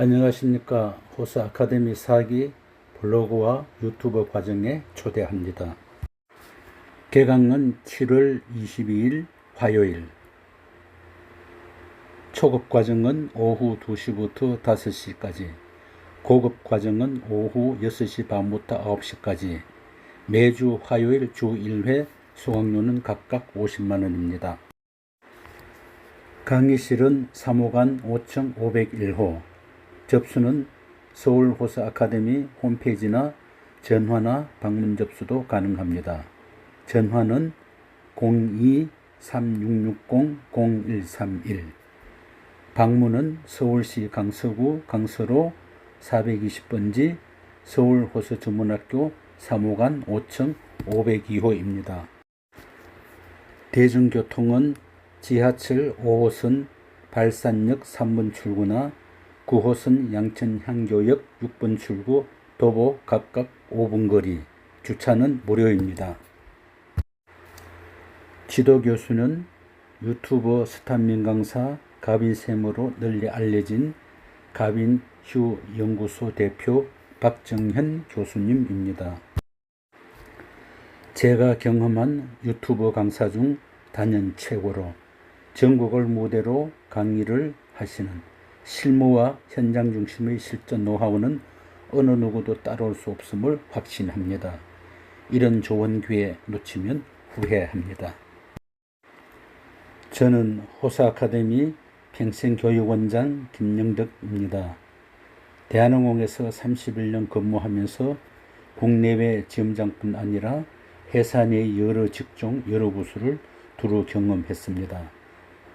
안녕하십니까. 호스 아카데미 사기 블로그와 유튜브 과정에 초대합니다. 개강은 7월 22일 화요일. 초급 과정은 오후 2시부터 5시까지. 고급 과정은 오후 6시 반부터 9시까지. 매주 화요일 주 1회 수강료는 각각 50만 원입니다. 강의실은 3호관 5층 501호. 접수는 서울 호스 아카데미 홈페이지나 전화나 방문 접수도 가능합니다. 전화는 02-3660-0131 방문은 서울시 강서구 강서로 420번지 서울 호스 전문학교 3호관 5층 502호입니다. 대중교통은 지하철 5호선 발산역 3번 출구나 9호선 양천 향교역 6번 출구 도보 각각 5분 거리 주차는 무료입니다. 지도 교수는 유튜버 스타민 강사 가빈샘으로 널리 알려진 가빈 휴 연구소 대표 박정현 교수님입니다. 제가 경험한 유튜브 강사 중 단연 최고로 전국을 무대로 강의를 하시는 실무와 현장 중심의 실전 노하우는 어느 누구도 따라올 수 없음을 확신합니다. 이런 좋은 기회 놓치면 후회합니다. 저는 호사 아카데미 평생교육원장 김영덕입니다. 대한항공에서 31년 근무하면서 국내외 지점장뿐 아니라 해사 내 여러 직종 여러 부서를 두루 경험했습니다.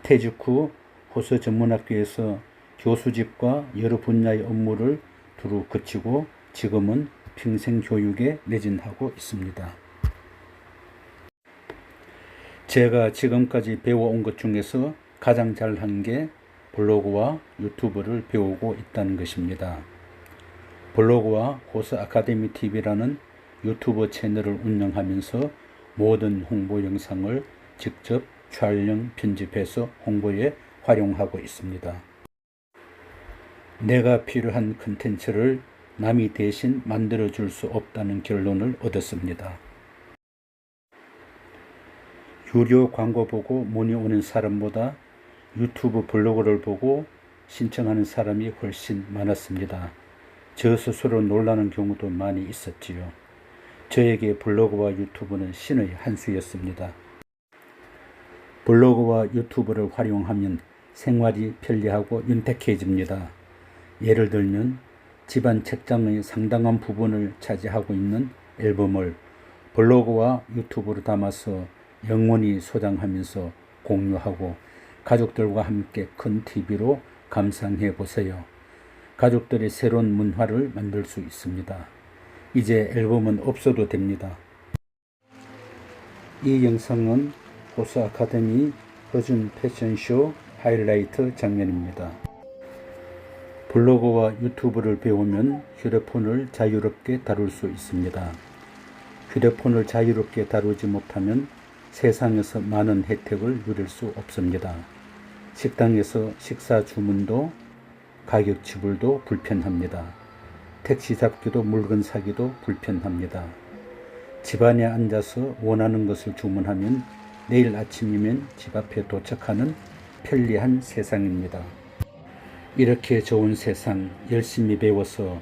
퇴직 후 호서 전문학교에서 교수직과 여러 분야의 업무를 두루 거치고 지금은 평생 교육에 매진하고 있습니다. 제가 지금까지 배워온 것 중에서 가장 잘한 게 블로그와 유튜브를 배우고 있다는 것입니다. 블로그와 호스 아카데미 TV라는 유튜브 채널을 운영하면서 모든 홍보 영상을 직접 촬영, 편집해서 홍보에 활용하고 있습니다. 내가 필요한 컨텐츠를 남이 대신 만들어 줄 수 없다는 결론을 얻었습니다. 유료 광고 보고 문의 오는 사람보다 유튜브 블로그를 보고 신청하는 사람이 훨씬 많았습니다. 저 스스로 놀라는 경우도 많이 있었지요. 저에게 블로그와 유튜브는 신의 한 수였습니다. 블로그와 유튜브를 활용하면 생활이 편리하고 윤택해집니다. 예를 들면 집안 책장의 상당한 부분을 차지하고 있는 앨범을 블로그와 유튜브로 담아서 영원히 소장하면서 공유하고 가족들과 함께 큰 TV로 감상해 보세요. 가족들의 새로운 문화를 만들 수 있습니다. 이제 앨범은 없어도 됩니다. 이 영상은 호스 아카데미 허준 패션쇼 하이라이트 장면입니다. 블로그와 유튜브를 배우면 휴대폰을 자유롭게 다룰 수 있습니다. 휴대폰을 자유롭게 다루지 못하면 세상에서 많은 혜택을 누릴 수 없습니다. 식당에서 식사 주문도 가격 지불도 불편합니다. 택시 잡기도 물건 사기도 불편합니다. 집안에 앉아서 원하는 것을 주문하면 내일 아침이면 집 앞에 도착하는 편리한 세상입니다. 이렇게 좋은 세상 열심히 배워서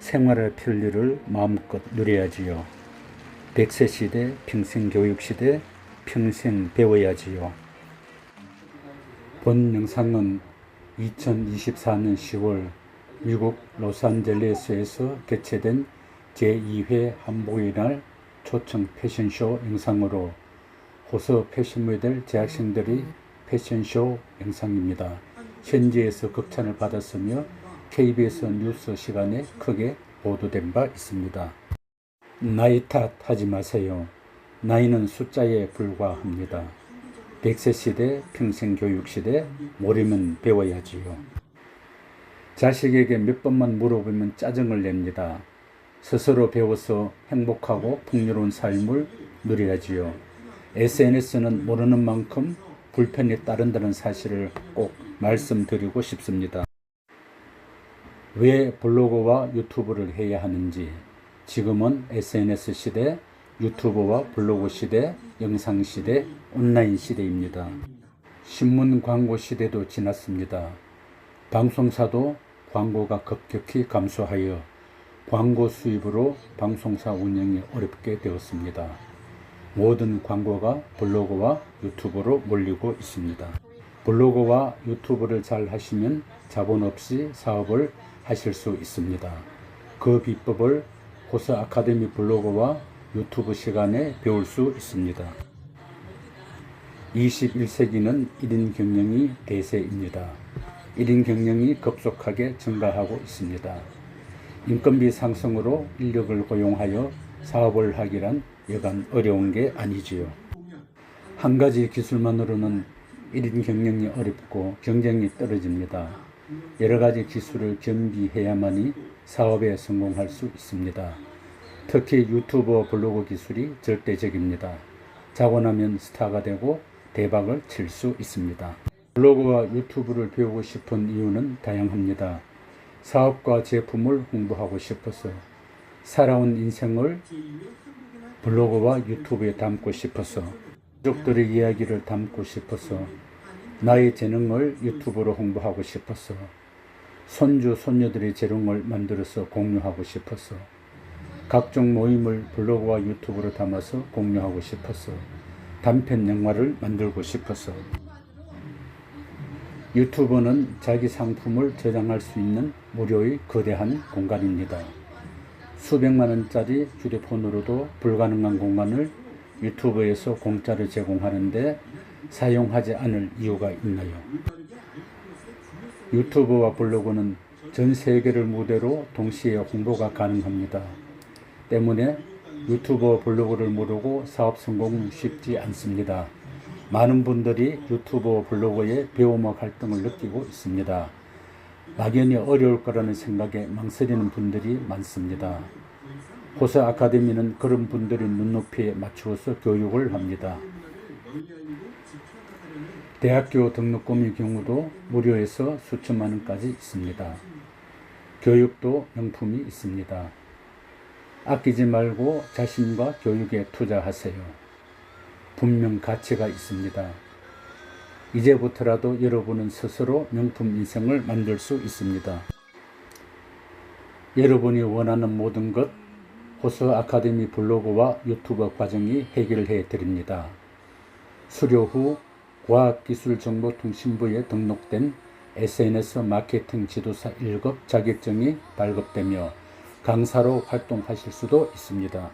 생활의 편리를 마음껏 누려야지요. 백세 시대, 평생 교육 시대, 평생 배워야지요. 본 영상은 2024년 10월 미국 로스안젤레스에서 개최된 제2회 한복의 날 초청 패션쇼 영상으로 호서 패션 모델 재학생들의 패션쇼 영상입니다. 현지에서 극찬을 받았으며 KBS 뉴스 시간에 크게 보도된 바 있습니다. 나이 탓 하지 마세요. 나이는 숫자에 불과합니다. 100세 시대, 평생 교육 시대, 모르면 배워야지요. 자식에게 몇 번만 물어보면 짜증을 냅니다. 스스로 배워서 행복하고 풍요로운 삶을 누려야지요. SNS는 모르는 만큼 불편이 따른다는 사실을 꼭 말씀드리고 싶습니다. 왜 블로그와 유튜브를 해야 하는지 지금은 SNS 시대, 유튜브와 블로그 시대, 영상 시대, 온라인 시대입니다. 신문 광고 시대도 지났습니다. 방송사도 광고가 급격히 감소하여 광고 수입으로 방송사 운영이 어렵게 되었습니다. 모든 광고가 블로그와 유튜브로 몰리고 있습니다. 블로그와 유튜브를 잘 하시면 자본 없이 사업을 하실 수 있습니다. 그 비법을 호스 아카데미 블로그와 유튜브 시간에 배울 수 있습니다. 21세기는 1인 경영이 대세입니다. 1인 경영이 급속하게 증가하고 있습니다. 인건비 상승으로 인력을 고용하여 사업을 하기란 여간 어려운 게 아니지요. 한 가지 기술만으로는 1인 경영이 어렵고 경쟁이 떨어집니다. 여러 가지 기술을 겸비해야만이 사업에 성공할 수 있습니다. 특히 유튜버 블로그 기술이 절대적입니다. 자고 나면 스타가 되고 대박을 칠 수 있습니다. 블로그와 유튜브를 배우고 싶은 이유는 다양합니다. 사업과 제품을 홍보하고 싶어서, 살아온 인생을 블로그와 유튜브에 담고 싶어서, 가족들의 이야기를 담고 싶어서, 나의 재능을 유튜브로 홍보하고 싶어서, 손주, 손녀들의 재능을 만들어서 공유하고 싶어서, 각종 모임을 블로그와 유튜브로 담아서 공유하고 싶어서, 단편 영화를 만들고 싶어서, 유튜브는 자기 상품을 저장할 수 있는 무료의 거대한 공간입니다. 수백만 원짜리 휴대폰으로도 불가능한 공간을 유튜브에서 공짜로 제공하는데 사용하지 않을 이유가 있나요? 유튜브와 블로그는 전 세계를 무대로 동시에 홍보가 가능합니다. 때문에 유튜버 블로그를 모르고 사업 성공은 쉽지 않습니다. 많은 분들이 유튜브 블로그에 배움과 갈등을 느끼고 있습니다. 막연히 어려울 거라는 생각에 망설이는 분들이 많습니다. 호세 아카데미는 그런 분들의 눈높이에 맞추어서 교육을 합니다. 대학교 등록금의 경우도 무료에서 수천만 원까지 있습니다. 교육도 명품이 있습니다. 아끼지 말고 자신과 교육에 투자하세요. 분명 가치가 있습니다. 이제부터라도 여러분은 스스로 명품 인생을 만들 수 있습니다. 여러분이 원하는 모든 것 호스 아카데미 블로그와 유튜브 과정이 해결해 드립니다. 수료 후 과학기술정보통신부에 등록된 SNS 마케팅 지도사 1급 자격증이 발급되며 강사로 활동하실 수도 있습니다.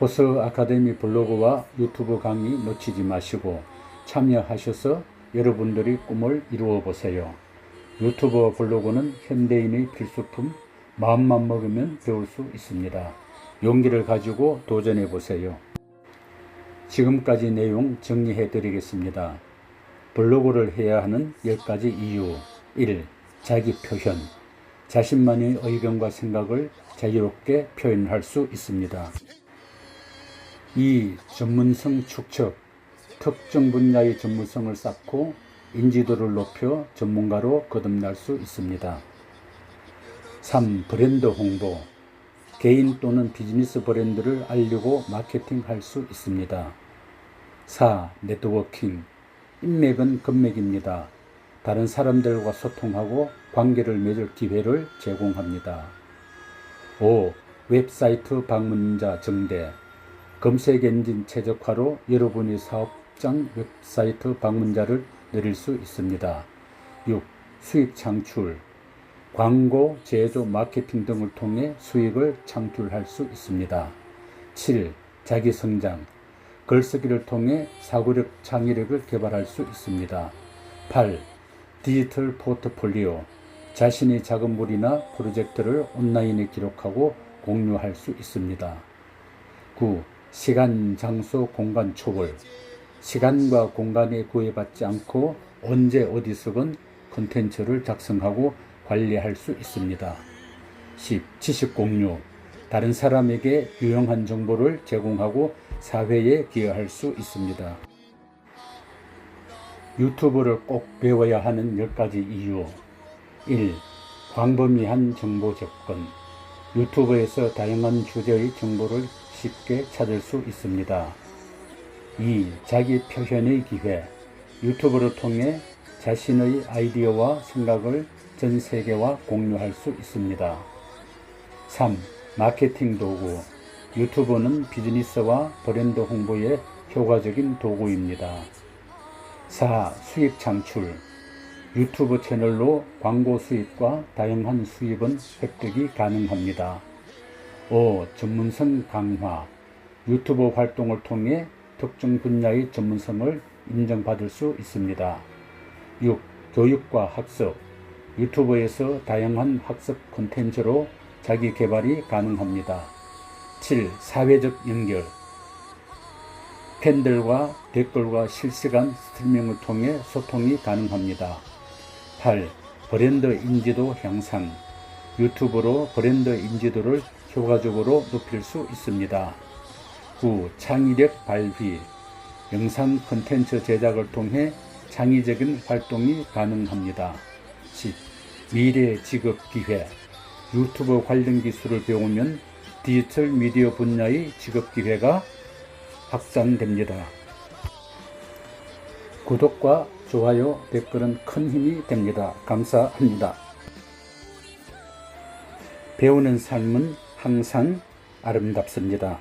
호스 아카데미 블로그와 유튜브 강의 놓치지 마시고 참여하셔서 여러분들이 꿈을 이루어 보세요. 유튜브 블로그는 현대인의 필수품, 마음만 먹으면 배울 수 있습니다. 용기를 가지고 도전해 보세요. 지금까지 내용 정리해 드리겠습니다. 블로그를 해야 하는 10가지 이유 1. 자기 표현 자신만의 의견과 생각을 자유롭게 표현할 수 있습니다. 2. 전문성 축적 특정 분야의 전문성을 쌓고 인지도를 높여 전문가로 거듭날 수 있습니다. 3. 브랜드 홍보 개인 또는 비즈니스 브랜드를 알리고 마케팅할 수 있습니다. 4. 네트워킹 인맥은 금맥입니다. 다른 사람들과 소통하고 관계를 맺을 기회를 제공합니다. 5. 웹사이트 방문자 증대 검색 엔진 최적화로 여러분의 사업장 웹사이트 방문자를 늘릴 수 있습니다. 6. 수익 창출 광고, 제조, 마케팅 등을 통해 수익을 창출할 수 있습니다. 7. 자기 성장 글쓰기를 통해 사고력, 창의력을 개발할 수 있습니다. 8. 디지털 포트폴리오 자신의 작은물이나 프로젝트를 온라인에 기록하고 공유할 수 있습니다. 9. 시간, 장소, 공간 초월. 시간과 공간에 구애받지 않고 언제 어디서건 콘텐츠를 작성하고 관리할 수 있습니다. 10. 지식 공유. 다른 사람에게 유용한 정보를 제공하고 사회에 기여할 수 있습니다. 유튜브를 꼭 배워야 하는 10가지 이유. 1. 광범위한 정보 접근. 유튜브에서 다양한 주제의 정보를 쉽게 찾을 수 있습니다. 2. 자기 표현의 기회. 유튜브를 통해 자신의 아이디어와 생각을 전 세계와 공유할 수 있습니다. 3. 마케팅 도구. 유튜브는 비즈니스와 브랜드 홍보에 효과적인 도구입니다. 4. 수입 창출. 유튜브 채널로 광고 수입과 다양한 수입은 획득이 가능합니다. 5. 전문성 강화. 유튜브 활동을 통해 특정 분야의 전문성을 인정받을 수 있습니다. 6. 교육과 학습. 유튜브에서 다양한 학습 콘텐츠로 자기 개발이 가능합니다. 7. 사회적 연결. 팬들과 댓글과 실시간 스트리밍을 통해 소통이 가능합니다. 8. 브랜드 인지도 향상. 유튜브로 브랜드 인지도를 효과적으로 높일 수 있습니다. 9. 창의력 발휘. 영상 콘텐츠 제작을 통해 창의적인 활동이 가능합니다. 10. 미래 직업 기회. 유튜브 관련 기술을 배우면 디지털 미디어 분야의 직업 기회가 확장됩니다. 구독과 좋아요, 댓글은 큰 힘이 됩니다. 감사합니다. 배우는 삶은 항상 아름답습니다.